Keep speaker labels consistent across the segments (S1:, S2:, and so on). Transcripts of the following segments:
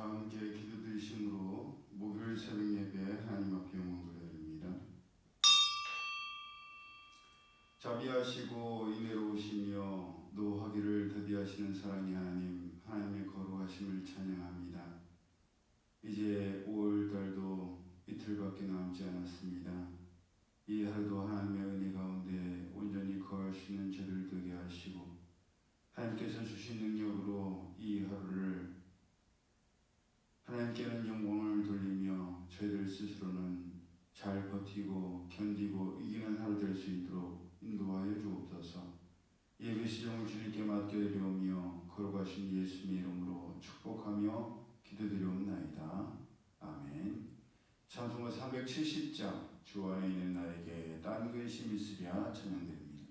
S1: 함께 기도 드리심으로 목요일 새벽 예배 하나님 앞에 영광 돌려드립니다. 자비하시고 인애로우시며 노하기를 더디하시는 사랑의 하나님 하나님의 거룩하심을 찬양합니다. 이제 5월달도 이틀밖에 남지 않았습니다. 이 하루도 하나님의 은혜 가운데 온전히 거할 수 있는 저들 되게 하시고 하나님께서 주신 능력으로 이 하루를 하나님께는 영광을 돌리며 저희들 스스로는 잘 버티고 견디고 이기는 하루 될 수 있도록 인도하여 주옵소서. 예배 시정을 주님께 맡겨드리오며 거룩하신 예수님의 이름으로 축복하며 기도드리옵나이다. 아멘. 찬송가 370장 주 안에 있는 나에게 딴 근심 있으랴 찬양됩니다.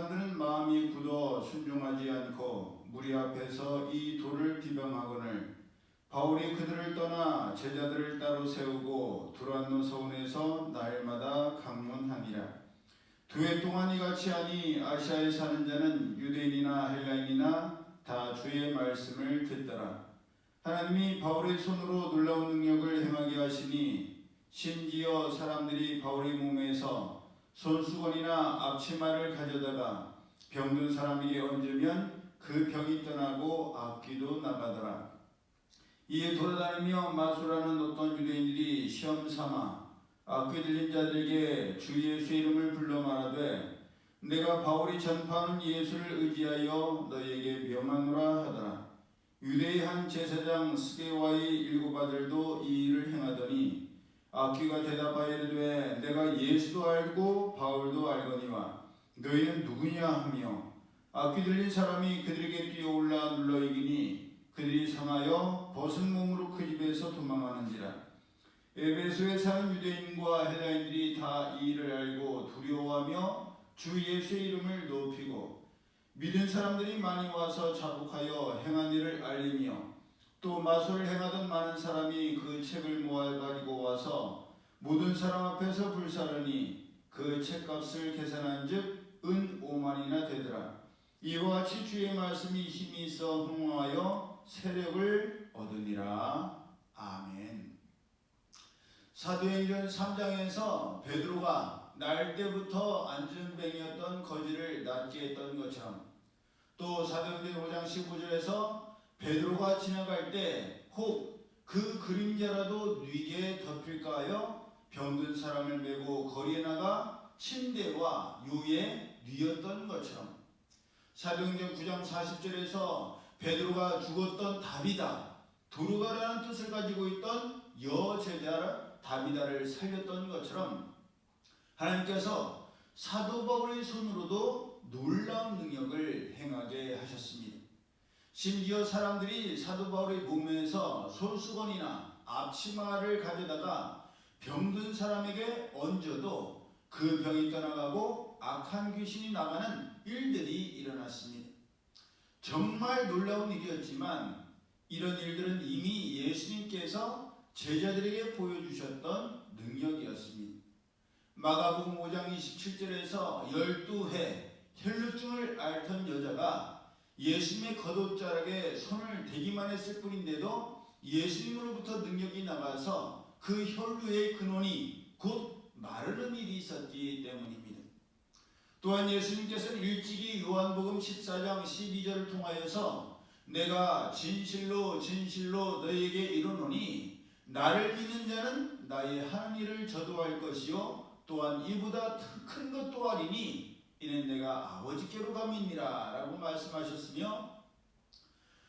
S1: 사람들은 마음이 굳어 순종하지 않고 무리 앞에서 이 돌을 비방하거늘 바울이 그들을 떠나 제자들을 따로 세우고 두란노 서원에서 날마다 강론하니라. 두 해 동안 이같이 하니 아시아에 사는 자는 유대인이나 헬라인이나 다 주의 말씀을 듣더라. 하나님이 바울의 손으로 놀라운 능력을 행하게 하시니 심지어 사람들이 바울의 몸에서 손수건이나 앞치마를 가져다가 병든 사람에게 얹으면 그 병이 떠나고 악귀도 나가더라. 이에 돌아다니며 마술하는 어떤 유대인들이 시험 삼아 악귀 들린 자들에게 주 예수의 이름을 불러 말하되 내가 바울이 전파하는 예수를 의지하여 너에게 명하노라 하더라. 유대의 한 제사장 스게와의 일곱 아들도 이 일을 행하더니 악귀가 대답하여 이르되 내가 예수도 알고 바울도 알거니와 너희는 누구냐 하며 악귀 들린 사람이 그들에게 뛰어올라 눌러 이기니 그들이 상하여 벗은 몸으로 그 집에서 도망하는지라. 에베소에 사는 유대인과 헬라인들이 다 이 일을 알고 두려워하며 주 예수의 이름을 높이고 믿은 사람들이 많이 와서 자복하여 행한 일을 알리며 또 마술을 행하던 많은 사람이 그 책을 모아 가지고 와서 모든 사람 앞에서 불사르니 그 책값을 계산한즉 은 5만이나 되더라. 이와 같이 주의 말씀이 힘이 있어 흥하여 세력을 얻으니라. 아멘. 사도행전 3장에서 베드로가 날 때부터 안전뱅이였던 거지를 낫게 했던 것처럼 또 사도행전 5장 15절에서 베드로가 지나갈 때 혹 그 그림자라도 뉘게 덮일까 하여 병든 사람을 메고 거리에 나가 침대와 유에 뉘었던 것처럼 사도행전 9장 40절에서 베드로가 죽었던 다비다 도르가라는 뜻을 가지고 있던 여제자 다비다를 살렸던 것처럼 하나님께서 사도 바울의 손으로도 놀라운 능력을 행하게 하셨습니다. 심지어 사람들이 사도 바울의 몸에서 손수건이나 앞치마를 가져다가 병든 사람에게 얹어도 그 병이 떠나가고 악한 귀신이 나가는 일들이 일어났습니다. 정말 놀라운 일이었지만 이런 일들은 이미 예수님께서 제자들에게 보여주셨던 능력이었습니다. 마가복음 5장 27절에서 12해 혈루증을 앓던 여자가 예수님의 겉옷자락에 손을 대기만 했을 뿐인데도 예수님으로부터 능력이 나가서 그 혈루의 근원이 곧 마르는 일이 있었기 때문입니다. 또한 예수님께서는 일찍이 요한복음 14장 12절을 통하여서 내가 진실로 진실로 너에게 이르노니 나를 믿는 자는 나의 하는 일을 저도 할 것이요 또한 이보다 큰 것도 하리니 이는 내가 아버지께로 감이니라 라고 말씀하셨으며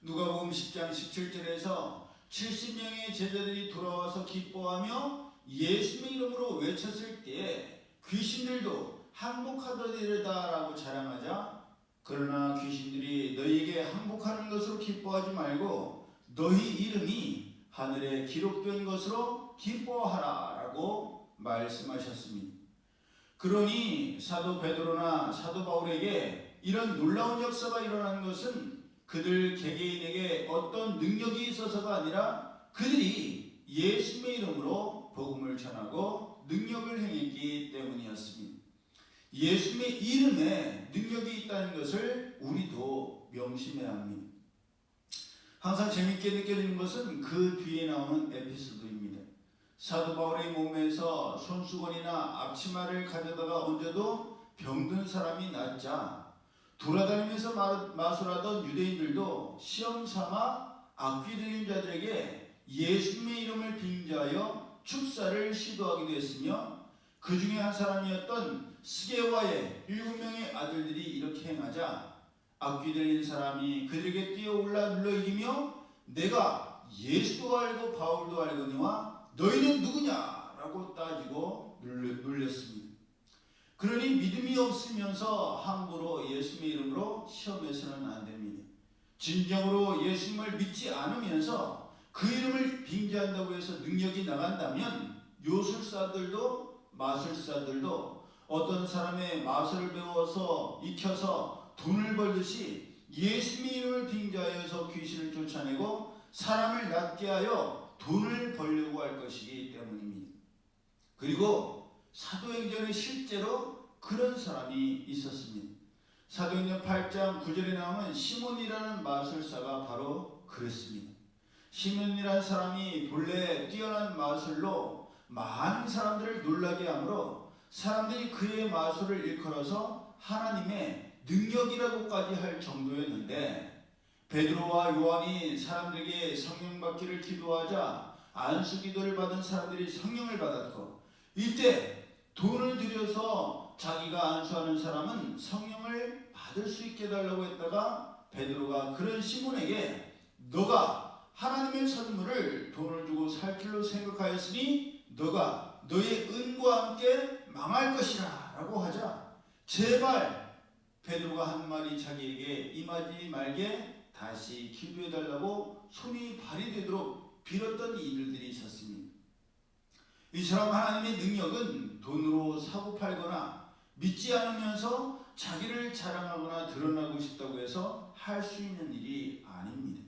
S1: 누가복음 10장 17절에서 70명의 제자들이 돌아와서 기뻐하며 예수님의 이름으로 외쳤을 때에 귀신들도 항복하더니라고 자랑하자 그러나 귀신들이 너희에게 항복하는 것으로 기뻐하지 말고 너희 이름이 하늘에 기록된 것으로 기뻐하라 라고 말씀하셨습니다. 그러니 사도 베드로나 사도 바울에게 이런 놀라운 역사가 일어나는 것은 그들 개개인에게 어떤 능력이 있어서가 아니라 그들이 예수님의 이름으로 복음을 전하고 능력을 행했기 때문이었습니다. 예수님의 이름에 능력이 있다는 것을 우리도 명심해야 합니다. 항상 재밌게 느껴지는 것은 그 뒤에 나오는 에피소드입니다. 사도 바울의 몸에서 손수건이나 앞치마를 가져다가 얹어도 병든 사람이 낫자. 돌아다니면서 마술하던 유대인들도 시험 삼아 악귀 들린 자들에게 예수님의 이름을 빙자하여 축사를 시도하기도 했으며 그 중에 한 사람이었던 스게와의 일곱 명의 아들들이 이렇게 행하자. 악귀 들린 사람이 그들에게 뛰어올라 눌러 이기며 내가 예수도 알고 바울도 알거니와 너희는 누구냐라고 따지고 눌렸습니다. 그러니 믿음이 없으면서 함부로 예수님의 이름으로 시험해서는 안 됩니다. 진정으로 예수님을 믿지 않으면서 그 이름을 빙자한다고 해서 능력이 나간다면 요술사들도 마술사들도 어떤 사람의 마술을 배워서 익혀서 돈을 벌듯이 예수님의 이름을 빙자하여서 귀신을 쫓아내고 사람을 낫게 하여 돈을 벌려고 할 것이기 때문입니다. 그리고 사도행전에 실제로 그런 사람이 있었습니다. 사도행전 8장 9절에 나오면 시몬이라는 마술사가 바로 그랬습니다. 시몬이라는 사람이 본래 뛰어난 마술로 많은 사람들을 놀라게 하므로 사람들이 그의 마술을 일컬어서 하나님의 능력이라고까지 할 정도였는데 베드로와 요한이 사람들에게 성령 받기를 기도하자 안수 기도를 받은 사람들이 성령을 받았고 이때 돈을 들여서 자기가 안수하는 사람은 성령을 받을 수 있게 해달라고 했다가 베드로가 그런 시몬에게 너가 하나님의 선물을 돈을 주고 살 길로 생각하였으니 너가 너의 은과 함께 망할 것이라 라고 하자. 제발 베드로가 한 말이 자기에게 임하지 말게 다시 기도해 달라고 손이 발휘되도록 빌었던 일들이 있었습니다. 이처럼 하나님의 능력은 돈으로 사고 팔거나 믿지 않으면서 자기를 자랑하거나 드러나고 싶다고 해서 할 수 있는 일이 아닙니다.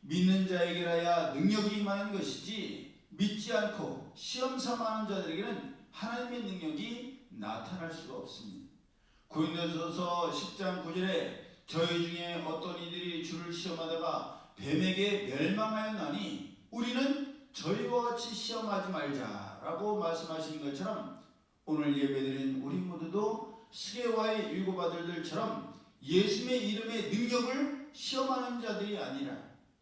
S1: 믿는 자에게라야 능력이 임하는 것이지 믿지 않고 시험 삼아하는 자들에게는 하나님의 능력이 나타날 수가 없습니다. 고린도전서 10장 9절에 저희 중에 어떤 이들이 주를 시험하다가 뱀에게 멸망하였나니 우리는 저희와 같이 시험하지 말자라고 말씀하신 것처럼 오늘 예배드린 우리 모두도 스게와의 일곱 아들들처럼 예수님의 이름의 능력을 시험하는 자들이 아니라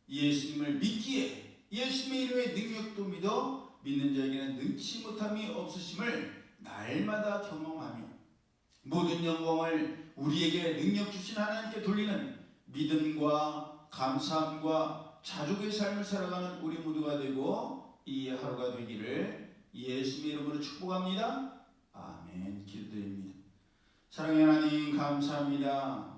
S1: 예수님을 믿기에 예수님의 이름의 능력도 믿어 믿는 자에게는 능치 못함이 없으심을 날마다 경험하며 모든 영광을 우리에게 능력 주신 하나님께 돌리는 믿음과 감사함과 자족의 삶을 살아가는 우리 모두가 되고 이 하루가 되기를 예수님의 이름으로 축복합니다. 아멘. 기도드립니다. 사랑의 하나님 감사합니다.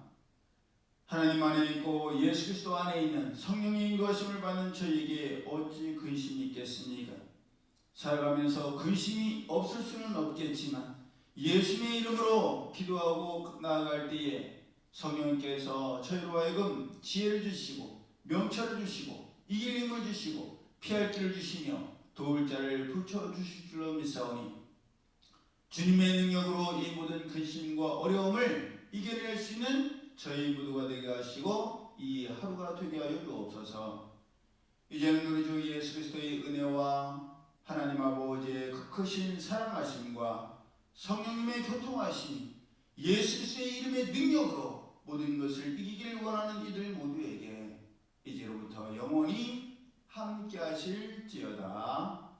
S1: 하나님 안에 있고 예수 그리스도 안에 있는 성령의 인도하심을 받는 저에게 어찌 근심이 있겠습니까? 살아가면서 근심이 없을 수는 없겠지만 예수님의 이름으로 기도하고 나아갈 때에 성령께서 저희로 하여금 지혜를 주시고 명철을 주시고 이길 힘을 주시고 피할 길을 주시며 도울 자를 붙여 주실 줄로 믿사오니 주님의 능력으로 이 모든 근심과 어려움을 이겨낼 수 있는 저희 모두가 되게 하시고 이 하루가 되게 하여 주옵소서. 이제는 우리 주 예수 그리스도의 은혜와 하나님 아버지의 그 크신 사랑하심과 성령님의 교통하심이 예수 그리스도의 이름의 능력으로 모든 것을 이기기를 원하는 이들 모두에게 이제로부터 영원히 함께 하실지어다.